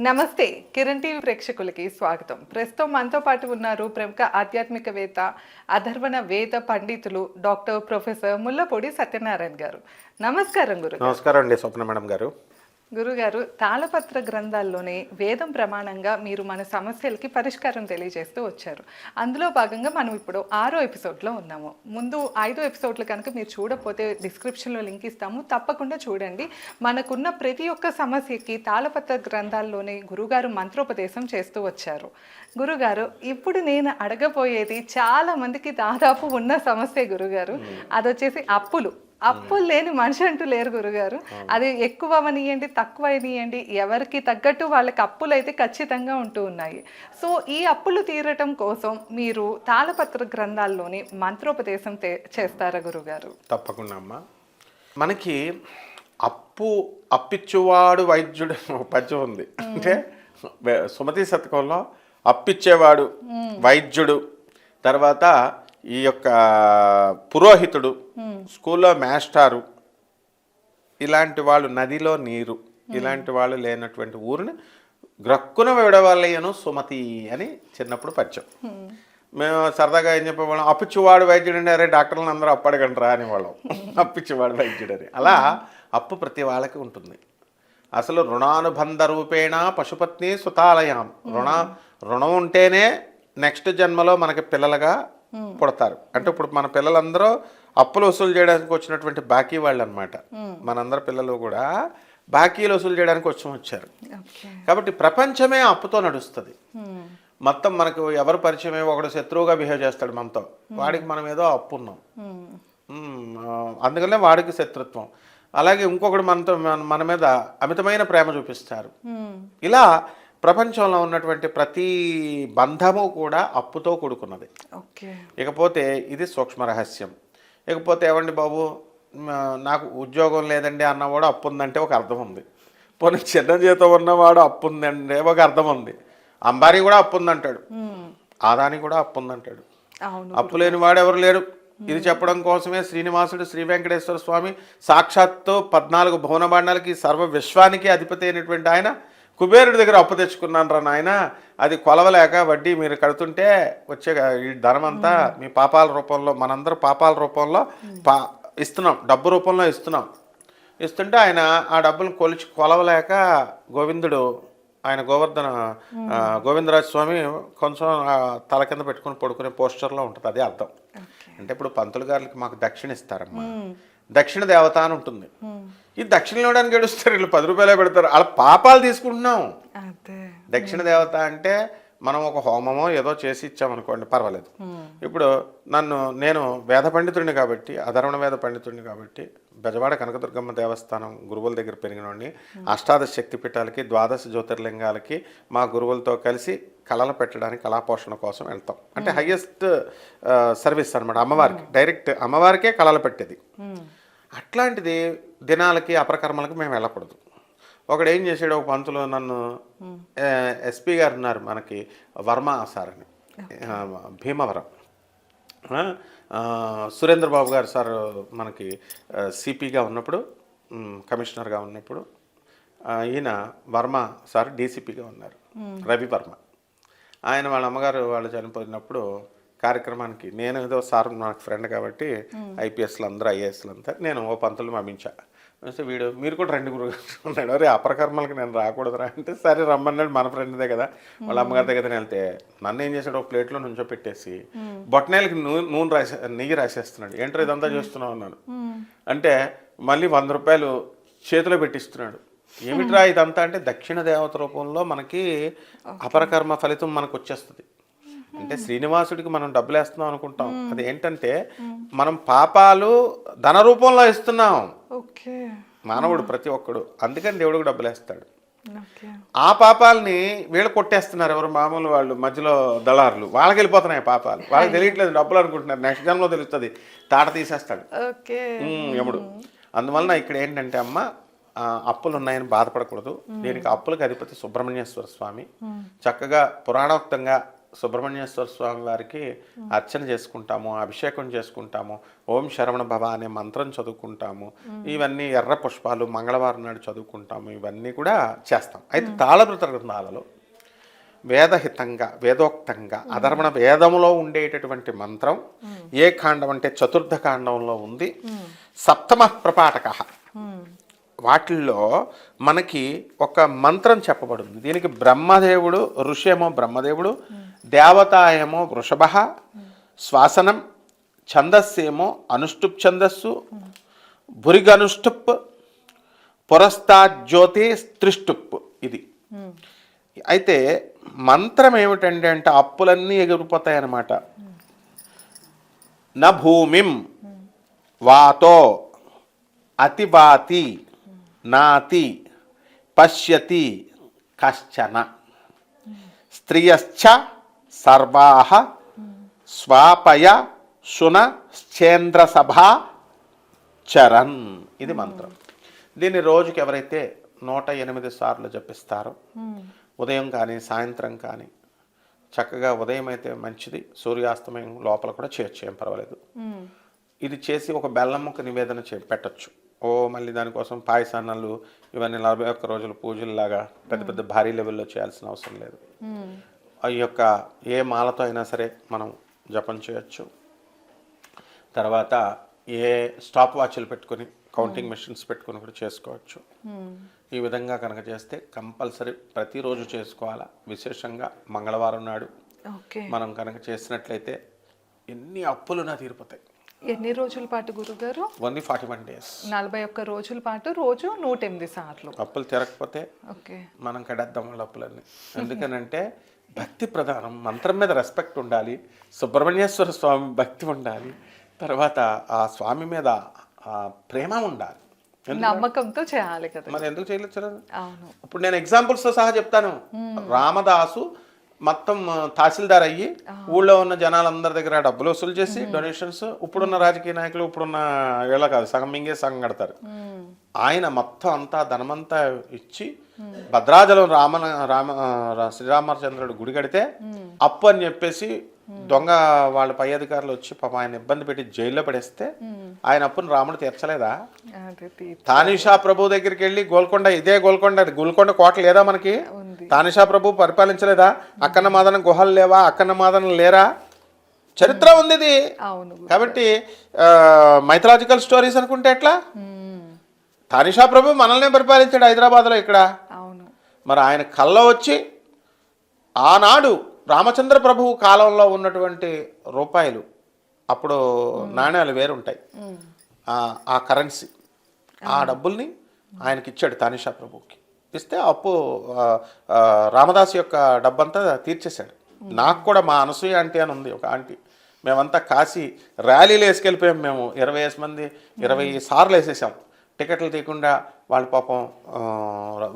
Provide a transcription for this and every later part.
నమస్తే కిరణ్ టీవీ ప్రేక్షకులకి స్వాగతం. ప్రస్తుతం మనతో పాటు ఉన్నారు ప్రముఖ ఆధ్యాత్మికవేత్త అధర్వణ వేద పండితులు డాక్టర్ ప్రొఫెసర్ ముల్లపూడి సత్యనారాయణ గారు. నమస్కారం గురు నమస్కారం అండి స్వప్న మేడం గారు. గురుగారు తాళపత్ర గ్రంథాల్లోనే వేదం ప్రమాణంగా మీరు మన సమస్యలకి పరిష్కారం తెలియజేస్తూ వచ్చారు. అందులో భాగంగా మనం ఇప్పుడు ఆరో ఎపిసోడ్లో ఉన్నాము. ముందు ఐదో ఎపిసోడ్లు కనుక మీరు చూడకపోతే డిస్క్రిప్షన్లో లింక్ ఇస్తాము. తప్పకుండా చూడండి. మనకున్న ప్రతి ఒక్క సమస్యకి తాళపత్ర గ్రంథాల్లోనే గురుగారు మంత్రోపదేశం చేస్తూ వచ్చారు. గురుగారు ఇప్పుడు నేను అడగబోయేది చాలా మందికి దాదాపు ఉన్న సమస్య గురుగారు. అదొచ్చేసి అప్పులు. అప్పులు లేని మనిషి అంటూ లేరు గురుగారు. అది ఎక్కువ అవనియండి తక్కువ అవనియండి ఎవరికి తగ్గట్టు వాళ్ళకి అప్పులు అయితే ఖచ్చితంగా ఉంటూ ఉన్నాయి. సో ఈ అప్పులు తీరటం కోసం మీరు తాళపత్ర గ్రంథాల్లోని మంత్రోపదేశం చేస్తారా గురుగారు? తప్పకుండా అమ్మా. మనకి అప్పు అప్పిచ్చువాడు వైద్యుడు పద్యం ఉంది. అంటే సుమతి శతకంలో అప్పిచ్చేవాడు వైద్యుడు. తర్వాత ఈ యొక్క పురోహితుడు స్కూల్లో మాస్టారు ఇలాంటి వాళ్ళు నదిలో నీరు ఇలాంటి వాళ్ళు లేనటువంటి ఊరిని గ్రక్కున విడవలయను సుమతి అని చిన్నప్పుడు పద్యం మేము సరదాగా ఏం చెప్పేవాళ్ళం అప్పిచ్చివాడు వైద్యుడు అంటే అరే డాక్టర్లను అందరూ అప్పడగంటరా అనేవాళ్ళం. అప్పిచ్చివాడు వైద్యుడు అని. అలా అప్పు ప్రతి వాళ్ళకి ఉంటుంది. అసలు రుణానుబంధ రూపేణ పశుపత్ని సుతాలయం. రుణ రుణం ఉంటేనే నెక్స్ట్ జన్మలో మనకి పిల్లలుగా పుడతారు. అంటే ఇప్పుడు మన పిల్లలందరూ అప్పులు వసూలు చేయడానికి వచ్చినటువంటి బాకీ వాళ్ళు అనమాట మనందరి పిల్లలు కూడా బాకీలు వసూలు చేయడానికి వచ్చి వచ్చారు. కాబట్టి ప్రపంచమే అప్పుతో నడుస్తుంది. మొత్తం మనకు ఎవరు పరిచయమే ఒకడు శత్రువుగా బిహేవ్ చేస్తాడు మనతో. వాడికి మనం ఏదో అప్పు ఉన్నాం అందుకనే వాడికి శత్రుత్వం. అలాగే ఇంకొకడు మనతో మన- మన మీద అమితమైన ప్రేమ చూపిస్తారు. ఇలా ప్రపంచంలో ఉన్నటువంటి ప్రతి బంధము కూడా అప్పుతో కూడుకున్నది. ఓకే. ఇకపోతే ఇది సూక్ష్మ రహస్యం. ఇకపోతే ఏమండి బాబు నాకు ఉద్యోగం లేదండి అన్నవాడు అప్పు ఉందంటే ఒక అర్థం ఉంది. పోనీ చిన్న జీతం ఉన్నవాడు అప్పు ఉందండి ఒక అర్థం ఉంది. అంబానీ కూడా అప్పు ఉందంటాడు ఆదాని కూడా అప్పు ఉందంటాడు అప్పు లేని వాడు ఎవరు లేరు. ఇది చెప్పడం కోసమే శ్రీనివాసుడు శ్రీ వెంకటేశ్వర స్వామి సాక్షాత్తు పద్నాలుగు భువన బాండాలకి సర్వ విశ్వానికి అధిపతి అయినటువంటి ఆయన కుబేరుడి దగ్గర అప్పు తెచ్చుకున్నాను రా నాయన. అది కొలవలేక వడ్డీ మీరు కడుతుంటే వచ్చే ఈ ధనం అంతా మీ పాపాల రూపంలో మనందరూ పాపాల రూపంలో పా ఇస్తున్నాం. డబ్బు రూపంలో ఇస్తున్నాం. ఇస్తుంటే ఆయన ఆ డబ్బులు కొలిచి కొలవలేక గోవిందుడు ఆయన గోవర్ధన గోవిందరాజ స్వామి కొంచెం తల కింద పెట్టుకుని పడుకునే పోస్టర్లో ఉంటుంది. అదే అర్థం. అంటే ఇప్పుడు పంతులు గారికి మాకు దక్షిణ ఇస్తారమ్మా. దక్షిణ దేవత అని ఉంటుంది. ఈ దక్షిణ ఇవ్వడానికి గడుస్తారు వీళ్ళు పది రూపాయలే పెడతారు. వాళ్ళ పాపాలు తీసుకుంటున్నాం. దక్షిణ దేవత అంటే మనం ఒక హోమమో ఏదో చేసి ఇచ్చామనుకోండి పర్వాలేదు. ఇప్పుడు నన్ను నేను వేద పండితుడిని కాబట్టి అధర్వణ వేద పండితుడిని కాబట్టి బెజవాడ కనకదుర్గమ్మ దేవస్థానం గురువుల దగ్గర పెరిగినోడిని అష్టాదశ శక్తి పీఠాలకి ద్వాదశ జ్యోతిర్లింగాలకి మా గురువులతో కలిసి కళలు పెట్టడానికి కళాపోషణ కోసం వెళ్తాం. అంటే హయ్యెస్ట్ సర్వీస్ అన్నమాట అమ్మవారికి. డైరెక్ట్ అమ్మవారికే కళలు పెట్టేది. అట్లాంటిది దినాలకి అపరకర్మలకి మేము వెళ్ళకూడదు. ఒకడు ఏం చేసాడు ఒక పంతులు నన్ను ఎస్పీ గారు ఉన్నారు మనకి వర్మ సార్ అని భీమవరం. ఆ, ఆ, సురేంద్ర బాబు గారు సార్ మనకి సిపిగా ఉన్నప్పుడు కమిషనర్గా ఉన్నప్పుడు ఈయన వర్మ సార్ డీసీపీగా ఉన్నారు. రవి వర్మ ఆయన వాళ్ళ అమ్మగారు వాళ్ళు చనిపోయినప్పుడు కార్యక్రమానికి నేను ఏదో సార్ నాకు ఫ్రెండ్ కాబట్టి ఐపీఎస్లు అందరూ ఐఏఎస్లు అంతా నేను ఓ పంతులు పంపించా. వస్తే వీడు మీరు కూడా రెండు గురువు అన్నాడు. అరే అపరకర్మలకి నేను రాకూడదురా. అంటే సరే రమ్మన్నాడు మన ఫ్రెండ్దే కదా. వాళ్ళ అమ్మగారి దగ్గర వెళ్తే నన్ను ఏం చేశాడు? ఒక ప్లేట్లో నుంచో పెట్టేసి బొట్టనేలకి నూనె నూనె రాసే నెయ్యి రాసేస్తున్నాడు. ఏంటో ఇదంతా చేస్తున్నావు? అన్నాను అంటే మళ్ళీ వంద రూపాయలు చేతిలో పెట్టిస్తున్నాడు. ఏమిట్రా ఇదంతా? అంటే దక్షిణ దేవత రూపంలో మనకి అపరకర్మ ఫలితం మనకు వచ్చేస్తుంది అంటే శ్రీనివాసుడికి మనం డబ్బులు వేస్తున్నాం అనుకుంటాం అది ఏంటంటే మనం పాపాలు ధన రూపంలో ఇస్తున్నాం. మానవుడు ప్రతి ఒక్కడు. అందుకని దేవుడికి డబ్బులు వేస్తాడు ఆ పాపాలని వీళ్ళు కొట్టేస్తున్నారు ఎవరు? మామూలు వాళ్ళు మధ్యలో దళారులు. వాళ్ళకి వెళ్ళిపోతున్నాయి పాపాలు. వాళ్ళకి తెలియట్లేదు డబ్బులు అనుకుంటున్నారు. నెక్స్ట్ జన్మలో తెలుస్తుంది. తాట తీసేస్తాడు. యముడు. అందువలన ఇక్కడ ఏంటంటే అమ్మ అప్పులు ఉన్నాయని బాధపడకూడదు. దీనికి అప్పులకు అధిపతి సుబ్రహ్మణ్యేశ్వర స్వామి. చక్కగా పురాణోక్తంగా సుబ్రహ్మణ్యేశ్వర స్వామి వారికి అర్చన చేసుకుంటాము అభిషేకం చేసుకుంటాము ఓం శరవణ భవ అనే మంత్రం చదువుకుంటాము. ఇవన్నీ ఎర్ర పుష్పాలు మంగళవారం నాడు చదువుకుంటాము. ఇవన్నీ కూడా చేస్తాం. అయితే తాళభృత గ్రంథాలలో వేదహితంగా వేదోక్తంగా అధర్మణ వేదములో ఉండేటటువంటి మంత్రం ఏ కాండం అంటే చతుర్థ కాండంలో ఉంది. సప్తమ ప్రపాఠక వాటిల్లో మనకి ఒక మంత్రం చెప్పబడింది దీనికి బ్రహ్మదేవుడు ఋషి ఏమో బ్రహ్మదేవుడు దేవతాయమో వృషభ శ్వాసనం ఛందస్సేమో అనుష్టుప్ ఛందస్సు భురిగనుష్టుప్ పురస్తాజ్యోతి త్రిష్టుప్ ఇది. అయితే మంత్రం ఏమిటండి అంటే అప్పులన్నీ ఎగిరిపోతాయి అన్నమాట న భూమిం వాతో అతివాతి నాతి పశ్యతి కశ్చన. స్త్రియశ్చ సర్వాహ స్వాపయ శున శ్చేంద్ర సభా చరణ్. ఇది మంత్రం. దీన్ని రోజుకి ఎవరైతే నూట ఎనిమిది సార్లు జపిస్తారో ఉదయం కానీ సాయంత్రం కానీ చక్కగా ఉదయం అయితే మంచిది సూర్యాస్తమయం లోపల కూడా చేయొచ్చు ఏం పర్వాలేదు. ఇది చేసి ఒక బెల్లం ముక్క నివేదన చే పెట్టచ్చు. ఓ మళ్ళీ దానికోసం పాయసాన్నలు ఇవన్నీ నలభై ఒక్క రోజుల పూజల్లాగా పెద్ద పెద్ద భారీ లెవెల్లో చేయాల్సిన అవసరం లేదు. ఈ యొక్క ఏ మాలతో అయినా సరే మనం జపం చేయొచ్చు. తర్వాత ఏ స్టాప్ వాచ్లు పెట్టుకొని కౌంటింగ్ మెషిన్స్ పెట్టుకొని కూడా చేసుకోవచ్చు. ఈ విధంగా కనుక చేస్తే కంపల్సరీ ప్రతిరోజు చేసుకోవాలా. విశేషంగా మంగళవారం నాడు ఓకే. మనం కనుక చేసినట్లయితే ఎన్ని అప్పులు నా తీరిపోతాయి. ఎన్ని రోజుల పాటు గురుగారు? Only forty one days. నలభై ఒక్క రోజుల పాటు రోజు నూట ఎనిమిది సార్లు. అప్పులు తిరగకపోతే ఓకే. మనం కడేద్దాం వాళ్ళ అప్పులన్నీ. ఎందుకనంటే భక్తి ప్రధానం మంత్రం మీద రెస్పెక్ట్ ఉండాలి సుబ్రహ్మణ్యేశ్వర స్వామి భక్తి ఉండాలి తర్వాత ఆ స్వామి మీద ఆ ప్రేమ ఉండాలి? నమ్మకంతో చేయాలి కదా. మరి ఎందుకు చేయలేదు అవును. ఇప్పుడు నేను ఎగ్జాంపుల్స్తో సహా చెప్తాను. రామదాసు మొత్తం తహసీల్దార్ అయ్యి ఊళ్ళో ఉన్న జనాలందరి దగ్గర డబ్బులు వసూలు చేసి డొనేషన్స్ ఇప్పుడున్న రాజకీయ నాయకులు ఇప్పుడున్న వీళ్ళ కాదు సగం మింగే సగం కడతారు. ఆయన మొత్తం అంతా ధనమంతా ఇచ్చి భద్రాచలం రామ రామ శ్రీరామచంద్రుడు గుడి కడితే అప్పు అని చెప్పేసి దొంగ వాళ్ళ పై అధికారులు వచ్చి పాపం ఆయన ఇబ్బంది పెట్టి జైల్లో పడేస్తే ఆయన అప్పును రాముడు తీర్చలేదా? తానిషా ప్రభు దగ్గరికి వెళ్ళి గోల్కొండ ఇదే గోల్కొండ గోల్కొండ కోట లేదా మనకి? తానిషా ప్రభు పరిపాలించలేదా? అక్కన్న మాదన గుహలు లేవా? అక్కన్న మాదన లేరా? చరిత్ర ఉంది. ఇది. కాబట్టి మైథలాజికల్ స్టోరీస్ అనుకుంటే ఎట్లా. తానిషా ప్రభు మనల్నే పరిపాలించాడు హైదరాబాద్లో ఇక్కడ. మరి ఆయన కళ్ళ వచ్చి ఆనాడు రామచంద్ర ప్రభువు కాలంలో ఉన్నటువంటి రూపాయలు అప్పుడు నాణ్యాలు వేరుంటాయి. ఆ- ఆ కరెన్సీ. ఆ డబ్బుల్ని ఆయనకి ఇచ్చాడు తానిషా ప్రభువుకి. ఇస్తే అప్పు రామదాస్ యొక్క డబ్బంతా తీర్చేశాడు. నాకు కూడా మా అనసూయ ఆంటీ అని ఉంది ఒక ఆంటీ. మేమంతా కాశీ ర్యాలీలు వేసుకెళ్ళిపోయాం మేము. ఇరవై వేసి మంది ఇరవై సార్లు వేసేసాం. టికెట్లు తీయకుండా వాళ్ళు పాపం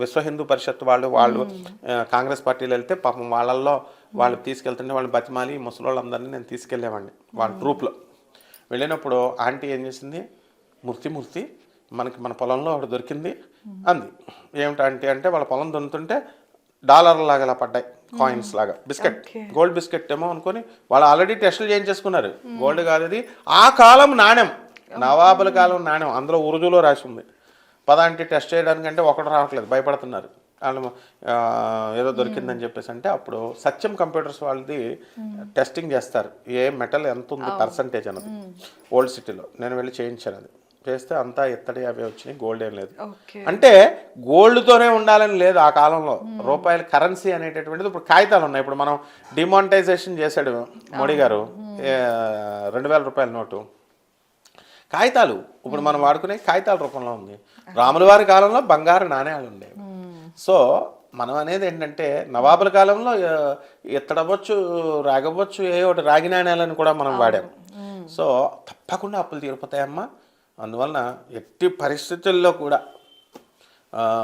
విశ్వ హిందూ పరిషత్ వాళ్ళు వాళ్ళు కాంగ్రెస్ పార్టీలు వెళ్తే పాపం వాళ్ళల్లో వాళ్ళు తీసుకెళ్తుంటే వాళ్ళు బతిమాలి ముసలి వాళ్ళందరినీ నేను తీసుకెళ్ళేవాడిని వాళ్ళ ట్రూప్లో వెళ్ళినప్పుడు ఆంటీ ఏం చేసింది? మూర్తి మూర్తి మనకి మన పొలంలో ఒకటి దొరికింది అంది. ఏమిటి ఆంటీ అంటే వాళ్ళ పొలం దున్నుతుంటే డాలర్ లాగా ఇలా పడ్డాయి కాయిన్స్ లాగా. బిస్కెట్ గోల్డ్ బిస్కెట్ ఏమో అనుకొని వాళ్ళు ఆల్రెడీ టెస్టులు చేయించేసుకున్నారు. గోల్డ్ కాదు ఆ కాలం నాణ్యం. నవాబుల కాలం నాణ్యం అందులో ఉరుజులో రాసి ఉంది పదాంటి టెస్ట్ చేయడానికంటే ఒకటి రావట్లేదు భయపడుతున్నారు. వాళ్ళు ఏదో దొరికిందని చెప్పేసి అంటే అప్పుడు సత్యం కంప్యూటర్స్ వాళ్ళది టెస్టింగ్ చేస్తారు. ఏ మెటల్ ఎంత ఉంది పర్సంటేజ్ అన్నది. ఓల్డ్ సిటీలో. నేను వెళ్ళి చేయించాను అది. చేస్తే అంతా ఇత్తడి అవి వచ్చినాయి గోల్డ్ ఏం లేదు. అంటే గోల్డ్తోనే ఉండాలని లేదు ఆ కాలంలో. రూపాయల కరెన్సీ అనేటటువంటిది ఇప్పుడు కాగితాలు ఉన్నాయి. ఇప్పుడు మనం డిమానిటైజేషన్ చేశాడు మోడీ గారు. రెండు వేల రూపాయల నోటు. కాగితాలు. ఇప్పుడు మనం వాడుకునే కాగితాల రూపంలో ఉంది. రాముల వారి కాలంలో బంగారు నాణ్యాలు ఉండేవి. సో మనం అనేది ఏంటంటే నవాబుల కాలంలో ఆ, ఇత్తడవ్వచ్చు రాగవ్వచ్చు ఏ ఒకటి రాగి నాణ్యాలను కూడా మనం వాడాం. సో తప్పకుండా అప్పులు తీరిపోతాయమ్మా. అందువలన ఎట్టి పరిస్థితుల్లో కూడా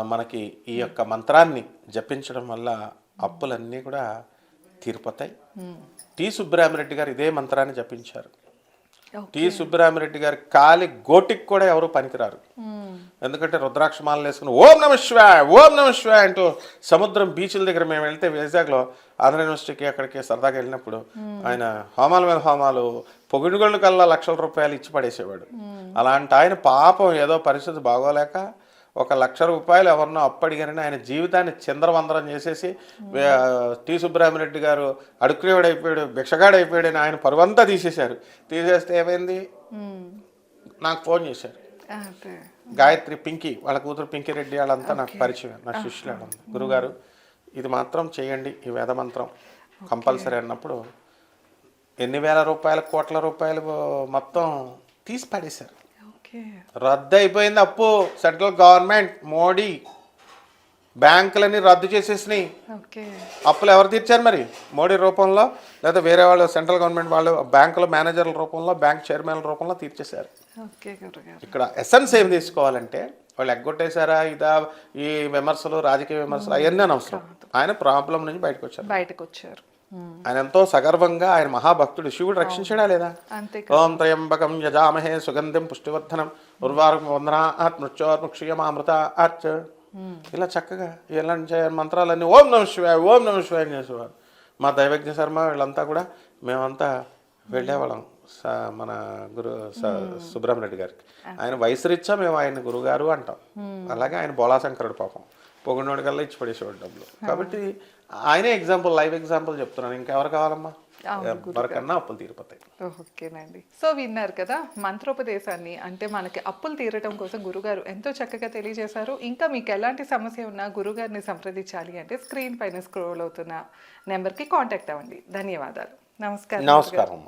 మనకి ఈ యొక్క మంత్రాన్ని జపించడం వల్ల అప్పులన్నీ కూడా తీరిపోతాయి. టి సుబ్బరామిరెడ్డి గారు ఇదే మంత్రాన్ని జపించారు. టి సుబ్బరామిరెడ్డి గారి కాలి గోటికి కూడా ఎవరు పనికిరారు. ఎందుకంటే రుద్రాక్షమాలను వేసుకుని ఓం నమ శివాయ ఓం నమ శివాయ అంటూ సముద్రం బీచ్ల దగ్గర మేము వెళ్తే వైజాగ్లో ఆంధ్ర యూనివర్సిటీకి అక్కడికి సరదాగా వెళ్ళినప్పుడు ఆయన హోమాల మీద హోమాలు పొగిడిగోళ్ళు కల్లా లక్షల రూపాయలు ఇచ్చి పడేసేవాడు. అలాంటి ఆయన పాపం ఏదో పరిస్థితి బాగోలేక ఒక లక్ష రూపాయలు ఎవరినో అప్పడిగారని ఆయన జీవితాన్ని చిందరవందరం చేసేసి వే- టి సుబ్బరామిరెడ్డి గారు అడుక్కునేవాడు అయిపోయాడు భిక్షగాడు అయిపోయాడు అని ఆయన పరువంతా తీసేశారు. తీసేస్తే ఏమైంది? నాకు ఫోన్ చేశారు. గాయత్రి పింకీ వాళ్ళ కూతురు పింకీ రెడ్డి వాళ్ళంతా నాకు పరిచయం నా శిష్యులు. గురుగారు ఇది మాత్రం చేయండి ఈ వేద మంత్రం కంపల్సరీ అన్నప్పుడు ఎన్ని వేల రూపాయల కోట్ల రూపాయలు మొత్తం తీసి పడేశారు. రద్దు అయిపోయింది అప్పు. సెంట్రల్ గవర్నమెంట్ మోడీ బ్యాంకులన్నీ రద్దు చేసేసినాయి. అప్పులు ఎవరు తీర్చారు మరి? మోడీ రూపంలో లేదా వేరే వాళ్ళు సెంట్రల్ గవర్నమెంట్ వాళ్ళు బ్యాంకుల మేనేజర్ల రూపంలో బ్యాంక్ చైర్మన్ల రూపంలో తీర్చేశారు. ఇక్కడ ఎసెన్స్ ఏం తీసుకోవాలంటే వాళ్ళు ఎగ్గొట్టేశారా ఇదా ఈ విమర్శలు రాజకీయ విమర్శలు అవన్నీ అనవసరం. ఆయన ప్రాబ్లం నుంచి బయటకు వచ్చారు బయటకు వచ్చారు ఆయన ఎంతో సగర్వంగా ఆయన మహాభక్తుడు శివుడు రక్షించాడా లేదా? అంతే ఓం త్రయంబకం యజామహే సుగంధిం పుష్టివర్ధనం ఉర్వారం వందనాత్ మృత్యోర్ముక్షయమామృత ఆచ్ ఇలా చక్కగా ఇలాంటి మంత్రాలన్నీ ఓం నమ శివాయ ఓం నమ శివాయ చేసేవారు. మా దైవజ్ఞ శర్మ వీళ్ళంతా కూడా మేమంతా వెళ్ళేవాళ్ళం స- మన గురు స- సుబ్రహ్మణ్యుడి గారికి. ఆయన వయసు రీత్యా మేము ఆయన గురుగారు అంటాం. అలాగే ఆయన బోళాశంకరుడు పాపం. పొగినోడి కల్లా ఇచ్చి పడేసేవాడు డబ్బులు. కాబట్టి ఆయనే ఎగ్జాంపుల్ లైవ్ ఎగ్జాంపుల్ చెప్తున్నాను. ఇంకెవరు కావాలమ్మా? ఎవరికన్నా అప్పులు తీరిపోతాయి. ఓకేనండి. సో విన్నారు కదా మంత్రోపదేశాన్ని అంటే మనకి అప్పులు తీరటం కోసం గురుగారు ఎంతో చక్కగా తెలియజేశారు. ఇంకా మీకు ఎలాంటి సమస్య ఉన్నా గురుగారిని సంప్రదించాలి అంటే స్క్రీన్ పైన స్క్రోల్ అవుతున్న నెంబర్కి కాంటాక్ట్ అవ్వండి. ధన్యవాదాలు. నమస్కారం. నమస్కారం